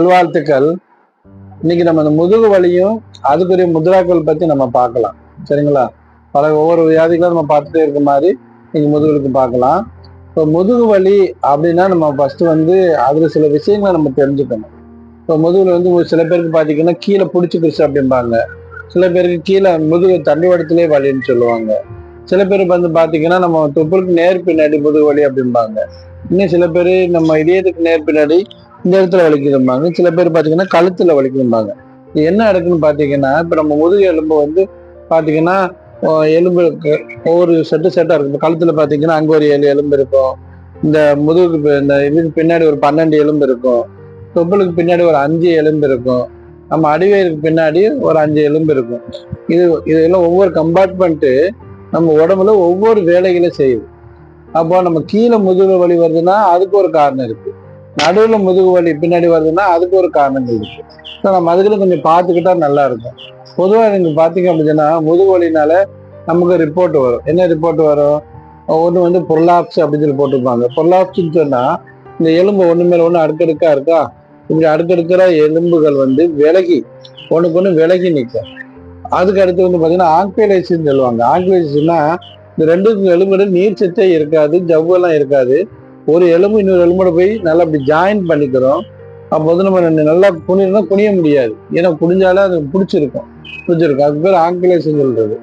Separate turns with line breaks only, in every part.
நல்வாழ்த்துக்கள். இன்னைக்கு நம்ம இந்த முதுகு வலியும் அதுக்குரிய முத்ராக்கள் பத்தி நம்ம பார்க்கலாம். சரிங்களா? பல ஒவ்வொரு வியாதிகளும் நம்ம பார்த்துட்டே இருக்க மாதிரி இன்னைக்கு முதுகுலுக்கு பார்க்கலாம். இப்போ முதுகு வலி அப்படின்னா நம்ம ஃபர்ஸ்ட் வந்து அதுல சில விஷயங்களை நம்ம தெரிஞ்சுக்கணும். இப்போ முதுகுல வந்து சில பேருக்கு பார்த்தீங்கன்னா கீழே பிடிச்சிக்கிடுச்சு அப்படிம்பாங்க. சில பேருக்கு கீழே முதுகு தண்டுவடத்திலே வலின்னு சொல்லுவாங்க. சில பேர் வந்து பார்த்தீங்கன்னா நம்ம தொப்புளுக்கு நேர் பின்னாடி முதுகு வலி அப்படிம்பாங்க. இன்னும் சில பேர் நம்ம இதயத்துக்கு நேர் பின்னாடி இந்த இடத்துல வலிக்குதும்பாங்க. சில பேர் பார்த்தீங்கன்னா கழுத்துல வலிக்குதும்பாங்க. இது என்ன இடக்குன்னு பார்த்தீங்கன்னா இப்போ நம்ம முதுகு எலும்பு வந்து பார்த்தீங்கன்னா எலும்பு ஒவ்வொரு செட்டு செட்டாக இருக்கும். இப்போ கழுத்துல பார்த்தீங்கன்னா அங்கே ஒரு ஏழு எலும்பு இருக்கும். இந்த முதுகுக்கு இந்த இதுக்கு பின்னாடி ஒரு பன்னெண்டு எலும்பு இருக்கும். தொப்புளுக்கு பின்னாடி ஒரு அஞ்சு எலும்பு இருக்கும். நம்ம அடிவயிற்கு பின்னாடி ஒரு அஞ்சு எலும்பு இருக்கும். இது இதெல்லாம் ஒவ்வொரு கம்பார்ட்மெண்ட்டு நம்ம உடம்புல ஒவ்வொரு வேலைகளை செய்யுது. அப்போ நம்ம கீழே முதுகு வலி வருதுன்னா அதுக்கு ஒரு காரணம் இருக்கு. நடுவுல முதுகு வலி பின்னாடி வருதுன்னா அதுக்கு ஒரு காரணங்கள் இருக்கு. ஸோ நம்ம அதுக்குள்ள கொஞ்சம் பார்த்துக்கிட்டா நல்லா இருக்கும். பொதுவாக நீங்க பார்த்தீங்க அப்படின்னா முதுகு வலினால நமக்கு ரிப்போர்ட் வரும். என்ன ரிப்போர்ட் வரும்? ஒன்று வந்து பொருளாப்ஸ் அப்படின்னு சொல்லி போட்டிருப்பாங்க. பொருளாப்ஸ்ன்னு சொன்னா இந்த எலும்பு ஒன்று மேலே ஒன்று அடுக்கடுக்கா இருக்கா? இப்படி அடுக்கடுக்கிற எலும்புகள் வந்து விலகி ஒண்ணுக்கு ஒன்று விலகி நிற்கும் அதுக்கு அடுத்து வந்து பார்த்தீங்கன்னா ஆங்கிலேசின்னு சொல்லுவாங்க. ஆங்கிலேசின்னா இந்த ரெண்டு எலும்புல நீர் சத்தே இருக்காது ஜவ்வெல்லாம் இருக்காது. ஒரு எலும்பு இன்னொரு எலும்போட போய் நல்லா அப்படி ஜாயின் பண்ணிக்கிறோம். அப்போ வந்து நம்ம நல்லா குனினா குனிய முடியாது. ஏன்னா குனிஞ்சாலே அது பிடிச்சிருக்கும். பிடிச்சிருக்கும். அதுக்கு பேர் ஆங்கிலேஷன் சொல்றது.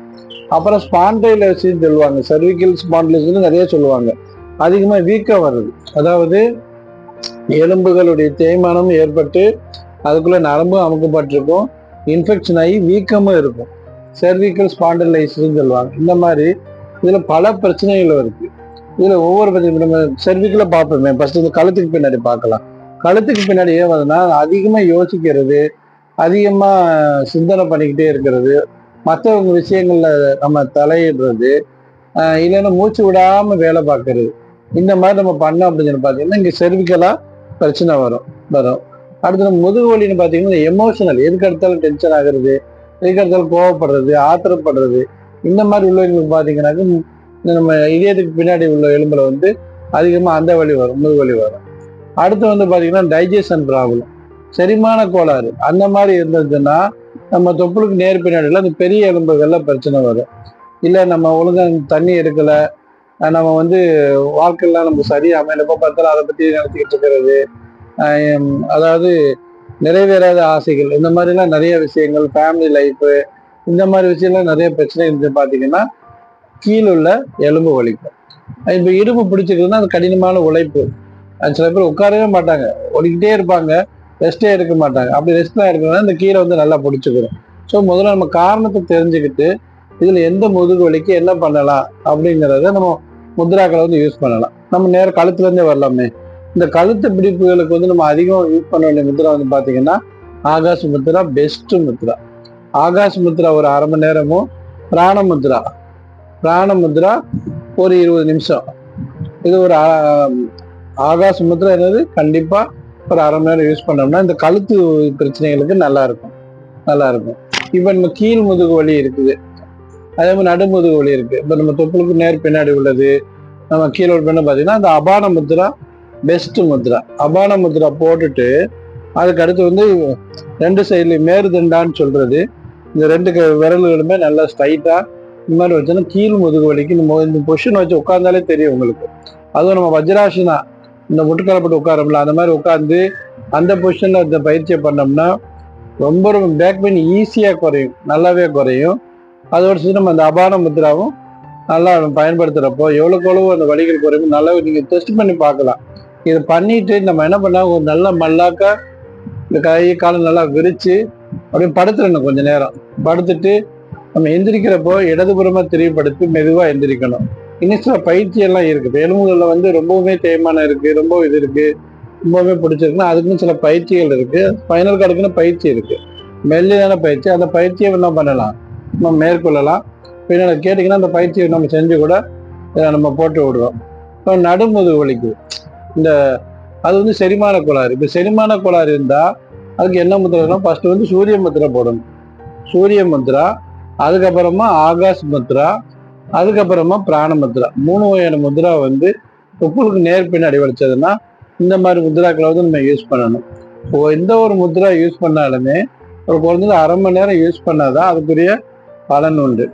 அப்புறம் ஸ்பாண்டைலேஷன் சொல்லுவாங்க. சர்விக்கல் ஸ்பாண்டைலேஷன் நிறைய சொல்லுவாங்க. அதிகமாக வீக்கம் வருது அதாவது எலும்புகளுடைய தேய்மானம் ஏற்பட்டு அதுக்குள்ள நரம்பும் அமுக்கப்பட்டிருக்கும். இன்ஃபெக்ஷன் ஆகி வீக்கமும் இருக்கும். சர்விக்கல் ஸ்பாண்டலைசேஷன் சொல்லுவாங்க. இந்த மாதிரி இதில் பல பிரச்சனைகள் இருக்குது இதுல ஒவ்வொரு பிரச்சனை நம்ம சர்விக்கல பார்ப்போமே. ஃபர்ஸ்ட் இந்த கழுத்துக்கு பின்னாடி பார்க்கலாம். கழுத்துக்கு பின்னாடி ஏன் வருதுன்னா அதிகமா யோசிக்கிறது அதிகமா சிந்தனை பண்ணிக்கிட்டே இருக்கிறது மற்றவங்க விஷயங்கள்ல நம்ம தலையிடுறது இல்லைன்னா மூச்சு விடாம வேலை பார்க்கறது. இந்த மாதிரி நம்ம பண்ணோம் அப்படின்னு சொல்லி பார்த்தீங்கன்னா இங்க செர்விக்கலா பிரச்சனை வரும் வரும். அடுத்து நம்ம முதுகு வலின்னு பார்த்தீங்கன்னா எமோஷனல் எதுக்கு எடுத்தாலும் டென்ஷன் ஆகுறது எதுக்கு எடுத்தாலும் கோவப்படுறது ஆத்திரப்படுறது இந்த மாதிரி உள்ளவங்களுக்கு பார்த்தீங்கன்னாக்க நம்ம இதயத்துக்கு பின்னாடி உள்ள எலும்பில் வந்து அதிகமாக அந்த வலி வரும் முது வலி வரும். அடுத்து வந்து பார்த்தீங்கன்னா டைஜஷன் ப்ராப்ளம் செரிமான கோளாறு. அந்த மாதிரி இருந்ததுன்னா நம்ம தொப்புளுக்கு நேர் பின்னாடியில் அந்த பெரிய எலும்புகளில் பிரச்சனை வரும். இல்லை நம்ம ஒழுங்காக தண்ணி எடுக்கலை நம்ம வந்து வாழ்க்கையெல்லாம் நமக்கு சரியாக அமையலப்போ பார்த்தாலும் அதை பற்றி நினச்சிக்கிட்டு இருக்கிறது. அதாவது நிறைவேறாத ஆசைகள் இந்த மாதிரிலாம் நிறைய விஷயங்கள் ஃபேமிலி லைஃபு இந்த மாதிரி விஷயம்லாம் நிறைய பிரச்சனை இருந்து பார்த்தீங்கன்னா கீழுள்ள எலும்பு வலிக்கும். இப்போ இடுப்பு பிடிச்சிருக்குதுன்னா அது கடினமான உழைப்பு. அது சில பேர் உட்காரவே மாட்டாங்க. ஓடிக்கிட்டே இருப்பாங்க. ரெஸ்டே எடுக்க மாட்டாங்க. அப்படி ரெஸ்ட்லாம் எடுக்கணும்னா இந்த கீழே வந்து நல்லா பிடிச்சிக்கிறோம் ஸோ முதல்ல நம்ம காரணத்தை தெரிஞ்சுக்கிட்டு இதில் எந்த முதுகு வலிக்கு என்ன பண்ணலாம் அப்படிங்கிறத நம்ம முத்ராக்களை வந்து யூஸ் பண்ணலாம். நம்ம நேரம் கழுத்துலேருந்தே வரலாமே. இந்த கழுத்து பிடிப்புகளுக்கு வந்து நம்ம அதிகம் யூஸ் பண்ண வேண்டிய முத்ரா வந்து பார்த்தீங்கன்னா ஆகாஷ் முத்ரா பெஸ்ட் முத்ரா. ஆகாஷ் முத்ரா ஒரு அரை மணி நேரமும் பிராண முத்ரா. பிராண முத்ரா ஒரு இருபது நிமிஷம். இது ஒரு ஆகாச முத்ரா என்னது? கண்டிப்பா ஒரு அரை மணி நேரம் யூஸ் பண்ணோம்னா இந்த கழுத்து பிரச்சனைகளுக்கு நல்லா இருக்கும். நல்லா இருக்கும். இப்போ நம்ம கீழ் முதுகு வலி இருக்குது. அதே மாதிரி நடுமுதுகு வலி இருக்கு. இப்போ நம்ம தொப்புளுக்கு நேர் பின்னாடி உள்ளது. நம்ம கீழே உள்ள பின்ன பார்த்தீங்கன்னா அந்த அபான முத்ரா பெஸ்ட் முத்ரா அபான முத்ரா போட்டுட்டு அதுக்கு அடுத்து வந்து ரெண்டு சைட்லையும் மேருதண்டான்னு சொல்றது. இந்த ரெண்டு க- விரல்களுமே நல்லா ஸ்ட்ரைட்டா இந்த மாதிரி வச்சோன்னா கீழ் முதுகு வலிக்கு நம்ம இந்த பொஷன் வச்சு உட்காந்தாலே தெரியும் உங்களுக்கு. அதுவும் நம்ம வஜ்ராசனா இந்த முட்டுக்காலப்பட்டு உட்காரம்ல அந்த மாதிரி உட்காந்து அந்த பொசிஷனில் இந்த பயிற்சியை பண்ணோம்னா ரொம்ப ரொம்ப பேக் பெயின் ஈஸியாக குறையும். நல்லாவே குறையும். அதோட சேர்த்து நம்ம அந்த அபான முத்ராவும் நல்லா பயன்படுத்துகிறப்போ எவ்வளோக்கு எவ்வளோ அந்த வலிகள் குறையும் நல்லா நீங்கள் டெஸ்ட் பண்ணி பார்க்கலாம். இதை பண்ணிட்டு நம்ம என்ன பண்ணால் ஒரு நல்ல மல்லாக்கா இந்த கை காலம் நல்லா விரித்து அப்படியே படுத்துடணும் கொஞ்சம் நேரம். படுத்துட்டு நம்ம எந்திரிக்கிறப்போ இடதுபுறமா திரிவுபடுத்தி மெதுவா எந்திரிக்கணும். இன்னும் சில பயிற்சி எல்லாம் இருக்கு எலும்புகள்ல வந்து ரொம்பவுமே தேய்மானம் இருக்கு ரொம்ப இது இருக்கு ரொம்பவுமே பிடிச்சிருக்குன்னா அதுக்குன்னு சில பயிற்சிகள் இருக்கு. ஸ்பைனல் கார்டுக்குன்னு பயிற்சி இருக்கு. மெல்லிதான பயிற்சி. அந்த பயிற்சியை என்ன பண்ணலாம்? நம்ம மேற்கொள்ளலாம். பின்னாடி கேட்டிங்கன்னா அந்த பயிற்சியை நம்ம செஞ்சு கூட இதை நம்ம போட்டு விடுவோம் இப்போ நடுமுது வலிக்கு. இந்த அது வந்து செரிமான கோளாறு. இப்போ செரிமான கோளாறு இருந்தால் அதுக்கு என்ன முத்திரைனா ஃபர்ஸ்ட் வந்து சூரிய முத்திரை போடணும். சூரிய முத்ரா அதுக்கப்புறமா ஆகாஷ் முத்ரா அதுக்கப்புறமா பிராண முத்ரா. மூணு வகையான முத்ரா வந்து தொப்புளுக்கு நேர் பின்னாடி வலிச்சதுன்னா இந்த மாதிரி முத்ராக்களை வந்து நம்ம யூஸ் பண்ணணும். ஓ எந்த ஒரு முத்ரா யூஸ் பண்ணாலுமே ஒரு குறைஞ்சது அரை மணி நேரம் யூஸ் பண்ணாதான் அதுக்குரிய பலன் உண்டு.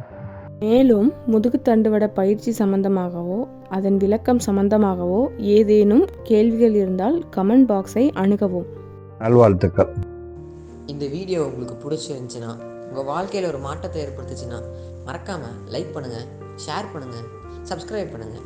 மேலும் முதுகு தண்டுவட பயிற்சி சம்பந்தமாகவோ அதன் விளக்கம் சம்பந்தமாகவோ ஏதேனும் கேள்விகள் இருந்தால் கமெண்ட் பாக்ஸை அணுகவும்.
நல்வாழ்த்துக்கள்.
இந்த வீடியோ உங்களுக்கு பிடிச்சிருந்துச்சின்னா உங்கள் வாழ்க்கையில் ஒரு மாற்றத்தை ஏற்படுத்துச்சுன்னா மறக்காமல் லைக் பண்ணுங்கள் ஷேர் பண்ணுங்கள் சப்ஸ்கிரைப் பண்ணுங்கள்